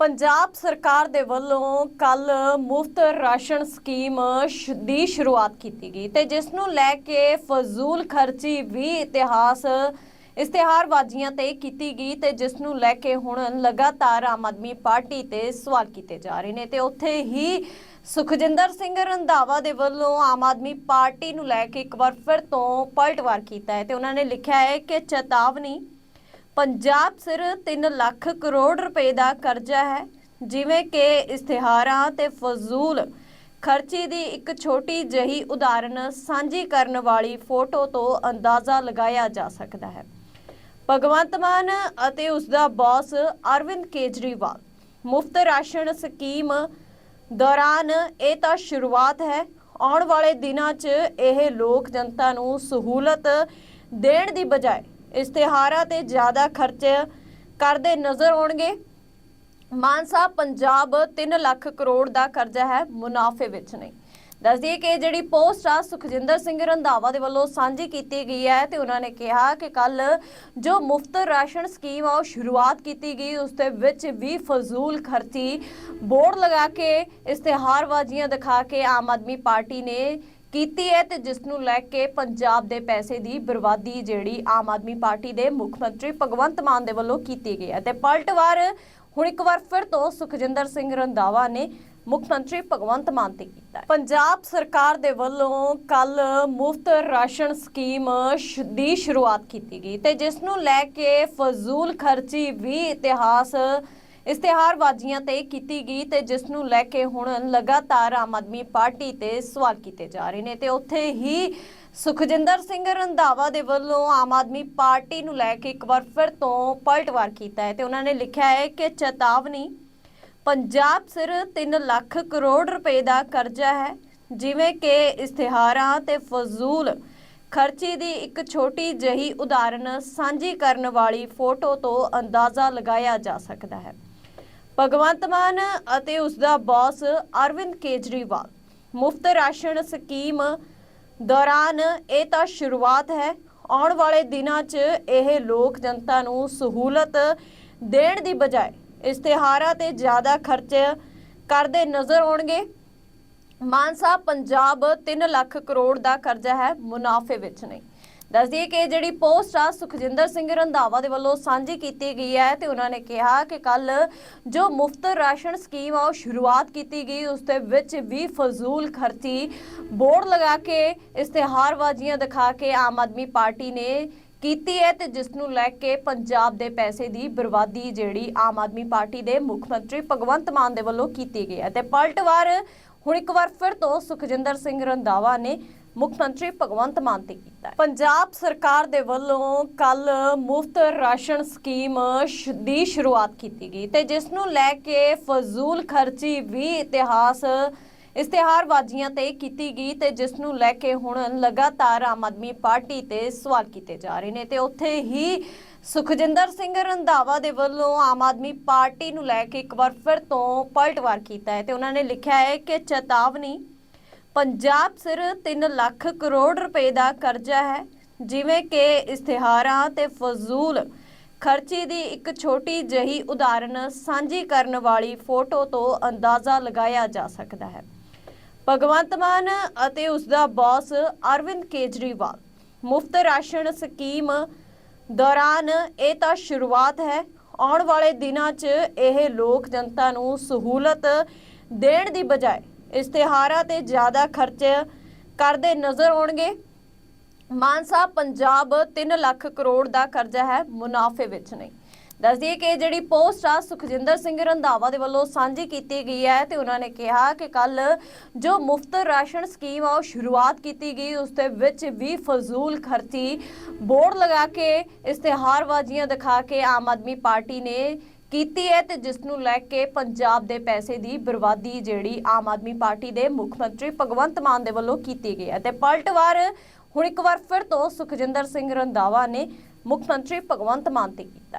ਪੰਜਾਬ ਸਰਕਾਰ ਦੇ ਵੱਲੋਂ ਕੱਲ ਮੁਫਤ ਰਾਸ਼ਨ ਸਕੀਮ ਸ਼- ਦੀ ਸ਼ੁਰੂਆਤ ਕੀਤੀ ਗਈ ਤੇ ਜਿਸ ਨੂੰ ਲੈ ਕੇ ਫਜ਼ੂਲ ਖਰਚੀ ਵੀ ਇਤਿਹਾਸ ਇਸ਼ਤਿਹਾਰਬਾਜ਼ੀਆਂ ਤੇ ਕੀਤੀ ਗਈ ਤੇ ਜਿਸ ਨੂੰ ਲੈ ਕੇ ਹੁਣ ਲਗਾਤਾਰ ਆਮ ਆਦਮੀ ਪਾਰਟੀ ਤੇ ਸਵਾਲ ਕੀਤੇ ਜਾ ਰਹੇ ਨੇ ਤੇ ਉੱਥੇ ਹੀ ਸੁਖਜਿੰਦਰ ਸਿੰਘ ਰੰਧਾਵਾ ਦੇ ਵੱਲੋਂ ਆਮ ਆਦਮੀ ਪਾਰਟੀ ਨੂੰ ਲੈ ਕੇ ਇੱਕ ਵਾਰ ਫਿਰ ਤੋਂ ਪਲਟਵਾਰ ਕੀਤਾ ਹੈ ਤੇ ਉਹਨਾਂ ਨੇ ਲਿਖਿਆ ਹੈ ਕਿ ਚੇਤਾਵਨੀ ਪੰਜਾਬ ਸਿਰ 3 ਲੱਖ ਕਰੋੜ ਰੁਪਏ ਦਾ ਕਰਜ਼ਾ ਹੈ। ਜਿਵੇਂ ਕਿ ਇਸ਼ਤਿਹਾਰਾਂ ਤੇ ਫਜ਼ੂਲ। ਖਰਚੇ ਦੀ ਇੱਕ ਛੋਟੀ ਜਹੀ ਉਦਾਹਰਨ ਸਾਂਝੀ ਕਰਨ ਵਾਲੀ ਫੋਟੋ ਤੋਂ ਅੰਦਾਜ਼ਾ ਲਗਾਇਆ ਜਾ ਸਕਦਾ ਹੈ। ਭਗਵੰਤ ਮਾਨ ਅਤੇ ਉਸ ਦਾ ਬੌਸ ਅਰਵਿੰਦ ਕੇਜਰੀਵਾਲ। ਮੁਫਤ ਰਾਸ਼ਨ ਸਕੀਮ ਦੌਰਾਨ ਇਹ ਤਾਂ ਸ਼ੁਰੂਆਤ ਹੈ। ਆਉਣ ਵਾਲੇ ਦਿਨਾਂ 'ਚ ਇਹ ਲੋਕ ਜਨਤਾ ਨੂੰ ਸਹੂਲਤ ਦੇਣ ਦੀ ਬਜਾਏ ਇਸ਼ਤਿਹਾਰਾਂ ਤੇ ਜ਼ਿਆਦਾ ਖਰਚ ਕਰਦੇ ਨਜ਼ਰ ਆਉਣਗੇ। ਮਾਨ ਪੰਜਾਬ 3 ਲੱਖ ਕਰੋੜ ਦਾ ਕਰਜ਼ਾ ਹੈ, ਮੁਨਾਫੇ ਵਿੱਚ ਨਹੀਂ। ਦੱਸ ਦਈਏ ਕਿ ਜਿਹੜੀ ਪੋਸਟ ਆ, ਸੁਖਜਿੰਦਰ ਸਿੰਘ ਰੰਧਾਵਾ ਦੇ ਵੱਲੋਂ ਸਾਂਝੀ ਕੀਤੀ ਗਈ ਹੈ ਤੇ ਉਹਨਾਂ ਨੇ ਕਿਹਾ ਕਿ ਕੱਲ ਜੋ ਮੁਫਤ ਰਾਸ਼ਨ ਸਕੀਮ ਆ, ਉਹ ਸ਼ੁਰੂਆਤ ਕੀਤੀ ਗਈ। ਉਸ ਦੇ ਵਿੱਚ ਵੀ ਫਜ਼ੂਲ ਖਰਚੀ ਬੋਰਡ ਲਗਾ ਕੇ ਇਸ਼ਤਿਹਾਰਬਾਜ਼ੀਆਂ ਦਿਖਾ ਕੇ ਆਮ ਆਦਮੀ ਪਾਰਟੀ ਨੇ ਕੀਤੀ ਹੈ ਤੇ ਜਿਸ ਨੂੰ ਲੈ ਕੇ ਪੰਜਾਬ ਦੇ ਪੈਸੇ ਦੀ ਬਰਬਾਦੀ ਜਿਹੜੀ ਆਮ ਆਦਮੀ ਪਾਰਟੀ ਦੇ ਮੁੱਖ ਮੰਤਰੀ ਭਗਵੰਤ ਮਾਨ ਦੇ ਵੱਲੋਂ ਕੀਤੀ ਗਈ ਹੈ। ਤੇ ਪਲਟਵਾਰ ਹੁਣ ਇੱਕ ਵਾਰ ਫਿਰ ਤੋਂ ਸੁਖਜਿੰਦਰ ਸਿੰਘ ਰੰਧਾਵਾ ਨੇ ਮੁੱਖ ਮੰਤਰੀ ਭਗਵੰਤ ਮਾਨ ਤੇ ਕੀਤਾ ਪੰਜਾਬ ਸਰਕਾਰ ਦੇ ਵੱਲੋਂ ਕੱਲ ਮੁਫਤ ਰਾਸ਼ਨ ਸਕੀਮ ਦੀ ਸ਼ੁਰੂਆਤ ਕੀਤੀ ਗਈ ਤੇ ਜਿਸ ਨੂੰ ਲੈ ਕੇ ਫਜ਼ੂਲ ਖਰਚੀ ਵੀ ਇਤਿਹਾਸ ਇਸ਼ਤਿਹਾਰਬਾਜ਼ੀਆਂ ਤੇ ਕੀਤੀ ਗਈ ਤੇ ਜਿਸ ਨੂੰ ਲੈ ਕੇ ਹੁਣ ਲਗਾਤਾਰ ਆਮ ਆਦਮੀ ਪਾਰਟੀ ਤੇ ਸਵਾਲ ਕੀਤੇ ਜਾ ਰਹੇ ਨੇ ਤੇ ਉੱਥੇ ਹੀ ਸੁਖਜਿੰਦਰ ਸਿੰਘ ਰੰਧਾਵਾ ਦੇ ਵੱਲੋਂ ਆਮ ਆਦਮੀ ਪਾਰਟੀ ਨੂੰ ਲੈ ਕੇ ਇੱਕ ਵਾਰ ਫਿਰ ਤੋਂ ਪਲਟਵਾਰ ਕੀਤਾ ਹੈ ਤੇ ਉਹਨਾਂ ਨੇ ਲਿਖਿਆ ਹੈ ਕਿ ਚੇਤਾਵਨੀ, ਪੰਜਾਬ ਸਿਰ 3 ਲੱਖ ਕਰੋੜ ਰੁਪਏ ਦਾ ਕਰਜ਼ਾ ਹੈ, ਜਿਵੇਂ ਕਿ ਇਸ਼ਤਿਹਾਰਾਂ ਤੇ ਫਜ਼ੂਲ। ਖਰਚੇ ਦੀ ਇੱਕ ਛੋਟੀ ਜਹੀ ਉਦਾਹਰਨ ਸਾਂਝੀ ਕਰਨ ਵਾਲੀ ਫੋਟੋ ਤੋਂ ਅੰਦਾਜ਼ਾ ਲਗਾਇਆ ਜਾ ਸਕਦਾ ਹੈ। ਭਗਵੰਤ ਮਾਨ ਅਤੇ ਉਸ ਦਾ ਬੌਸ ਅਰਵਿੰਦ ਕੇਜਰੀਵਾਲ। ਮੁਫਤ ਰਾਸ਼ਨ ਸਕੀਮ ਦੌਰਾਨ ਇਹ ਤਾਂ ਸ਼ੁਰੂਆਤ ਹੈ। ਆਉਣ ਵਾਲੇ ਦਿਨਾਂ 'ਚ ਇਹ ਲੋਕ ਜਨਤਾ ਨੂੰ ਸਹੂਲਤ ਦੇਣ ਦੀ ਬਜਾਏ ਇਸ਼ਤਿਹਾਰਾਂ ਤੇ ਜ਼ਿਆਦਾ ਖਰਚ ਕਰਦੇ ਨਜ਼ਰ ਆਉਣਗੇ। ਮਾਨਸਾ, ਪੰਜਾਬ 3 ਲੱਖ ਕਰੋੜ ਦਾ ਕਰਜ਼ਾ ਹੈ ਮੁਨਾਫੇ ਵਿੱਚ ਨਹੀਂ। ਦੱਸ ਦਈਏ ਕਿ ਜਿਹੜੀ ਪੋਸਟ ਆ, ਸੁਖਜਿੰਦਰ ਸਿੰਘ ਰੰਧਾਵਾ ਦੇ ਵੱਲੋਂ ਸਾਂਝੀ ਕੀਤੀ ਗਈ ਹੈ ਤੇ ਉਹਨਾਂ ਨੇ ਕਿਹਾ ਕਿ ਕੱਲ ਜੋ ਮੁਫਤ ਰਾਸ਼ਨ ਸਕੀਮ ਆ, ਉਹ ਸ਼ੁਰੂਆਤ ਕੀਤੀ ਗਈ। ਉਸ ਦੇ ਵਿੱਚ ਵੀ ਫਜ਼ੂਲ ਖਰਚੀ ਬੋਰਡ ਲਗਾ ਕੇ ਇਸ਼ਤਿਹਾਰਬਾਜ਼ੀਆਂ ਦਿਖਾ ਕੇ ਆਮ ਆਦਮੀ ਪਾਰਟੀ ਨੇ ਕੀਤੀ ਹੈ ਤੇ ਜਿਸ ਨੂੰ ਲੈ ਕੇ ਪੰਜਾਬ ਦੇ ਪੈਸੇ ਦੀ ਬਰਬਾਦੀ ਜਿਹੜੀ ਆਮ ਆਦਮੀ ਪਾਰਟੀ ਦੇ ਮੁੱਖ ਮੰਤਰੀ ਭਗਵੰਤ ਮਾਨ ਦੇ ਵੱਲੋਂ ਕੀਤੀ ਗਈ ਹੈ। ਤੇ ਪਲਟਵਾਰ ਹੁਣ ਇੱਕ ਵਾਰ ਫਿਰ ਤੋਂ ਸੁਖਜਿੰਦਰ ਸਿੰਘ ਰੰਧਾਵਾ ਨੇ ਮੁੱਖ ਮੰਤਰੀ ਭਗਵੰਤ ਮਾਨ ਤੇ ਕੀਤਾ ਪੰਜਾਬ ਸਰਕਾਰ ਦੇ ਵੱਲੋਂ ਕੱਲ ਮੁਫਤ ਰਾਸ਼ਨ ਸਕੀਮ ਸ਼- ਦੀ ਸ਼ੁਰੂਆਤ ਕੀਤੀ ਗਈ ਤੇ ਜਿਸ ਨੂੰ ਲੈ ਕੇ ਫਜ਼ੂਲ ਖਰਚੀ ਵੀ ਇਤਿਹਾਸ ਇਸ਼ਤਿਹਾਰਬਾਜ਼ੀਆਂ ਤੇ ਕੀਤੀ ਗਈ ਤੇ ਜਿਸ ਨੂੰ ਲੈ ਕੇ ਹੁਣ ਲਗਾਤਾਰ ਆਮ ਆਦਮੀ ਪਾਰਟੀ ਤੇ ਸਵਾਲ ਕੀਤੇ ਜਾ ਰਹੇ ਨੇ ਤੇ ਉੱਥੇ ਹੀ ਸੁਖਜਿੰਦਰ ਸਿੰਘ ਰੰਧਾਵਾ ਦੇ ਵੱਲੋਂ ਆਮ ਆਦਮੀ ਪਾਰਟੀ ਨੂੰ ਲੈ ਕੇ ਇੱਕ ਵਾਰ ਫਿਰ ਤੋਂ ਪਲਟਵਾਰ ਕੀਤਾ ਹੈ ਤੇ ਉਹਨਾਂ ਨੇ ਲਿਖਿਆ ਹੈ ਕਿ ਚੇਤਾਵਨੀ ਪੰਜਾਬ ਸਿਰ 3 ਲੱਖ ਕਰੋੜ ਰੁਪਏ ਦਾ ਕਰਜ਼ਾ ਹੈ। ਜਿਵੇਂ ਕਿ ਇਸ਼ਤਿਹਾਰਾਂ ਤੇ ਫਜ਼ੂਲ। ਖਰਚੇ ਦੀ ਇੱਕ ਛੋਟੀ ਜਹੀ ਉਦਾਹਰਨ ਸਾਂਝੀ ਕਰਨ ਵਾਲੀ ਫੋਟੋ ਤੋਂ ਅੰਦਾਜ਼ਾ ਲਗਾਇਆ ਜਾ ਸਕਦਾ ਹੈ। ਭਗਵੰਤ ਮਾਨ ਅਤੇ ਉਸ ਦਾ ਬੌਸ ਅਰਵਿੰਦ ਕੇਜਰੀਵਾਲ। ਮੁਫਤ ਰਾਸ਼ਨ ਸਕੀਮ ਦੌਰਾਨ ਇਹ ਤਾਂ ਸ਼ੁਰੂਆਤ ਹੈ। ਆਉਣ ਵਾਲੇ ਦਿਨਾਂ 'ਚ ਇਹ ਲੋਕ ਜਨਤਾ ਨੂੰ ਸਹੂਲਤ ਦੇਣ ਦੀ ਬਜਾਏ ਇਸ਼ਤਿਹਾਰਾਂ ਤੇ ਜ਼ਿਆਦਾ ਖਰਚ ਕਰਦੇ ਨਜ਼ਰ ਆਉਣਗੇ। ਮਾਨ ਪੰਜਾਬ 3 ਲੱਖ ਕਰੋੜ ਦਾ ਕਰਜ਼ਾ ਹੈ, ਮੁਨਾਫੇ ਵਿੱਚ ਨਹੀਂ। ਦੱਸ ਦਈਏ ਕਿ ਜਿਹੜੀ ਪੋਸਟ ਆ, ਸੁਖਜਿੰਦਰ ਸਿੰਘ ਰੰਧਾਵਾ ਦੇ ਵੱਲੋਂ ਸਾਂਝੀ ਕੀਤੀ ਗਈ ਹੈ ਤੇ ਉਹਨਾਂ ਨੇ ਕਿਹਾ ਕਿ ਕੱਲ ਜੋ ਮੁਫਤ ਰਾਸ਼ਨ ਸਕੀਮ ਆ, ਉਹ ਸ਼ੁਰੂਆਤ ਕੀਤੀ ਗਈ। ਉਸ ਦੇ ਵਿੱਚ ਵੀ ਫਜ਼ੂਲ ਖਰਚੀ ਬੋਰਡ ਲਗਾ ਕੇ ਇਸ਼ਤਿਹਾਰਬਾਜ਼ੀਆਂ ਦਿਖਾ ਕੇ ਆਮ ਆਦਮੀ ਪਾਰਟੀ ਨੇ ਕੀਤੀ ਹੈ ਤੇ ਜਿਸ ਨੂੰ ਲੈ ਕੇ ਪੰਜਾਬ ਦੇ ਪੈਸੇ ਦੀ ਬਰਬਾਦੀ ਜਿਹੜੀ ਆਮ ਆਦਮੀ ਪਾਰਟੀ ਦੇ ਮੁੱਖ ਮੰਤਰੀ ਭਗਵੰਤ ਮਾਨ ਦੇ ਵੱਲੋਂ ਕੀਤੀ ਗਈ ਹੈ। ਤੇ ਪਲਟਵਾਰ ਹੁਣ ਇੱਕ ਵਾਰ ਫਿਰ ਤੋਂ ਸੁਖਜਿੰਦਰ ਸਿੰਘ ਰੰਧਾਵਾ ਨੇ ਮੁੱਖ ਮੰਤਰੀ ਭਗਵੰਤ ਮਾਨ ਤੇ ਕੀਤਾ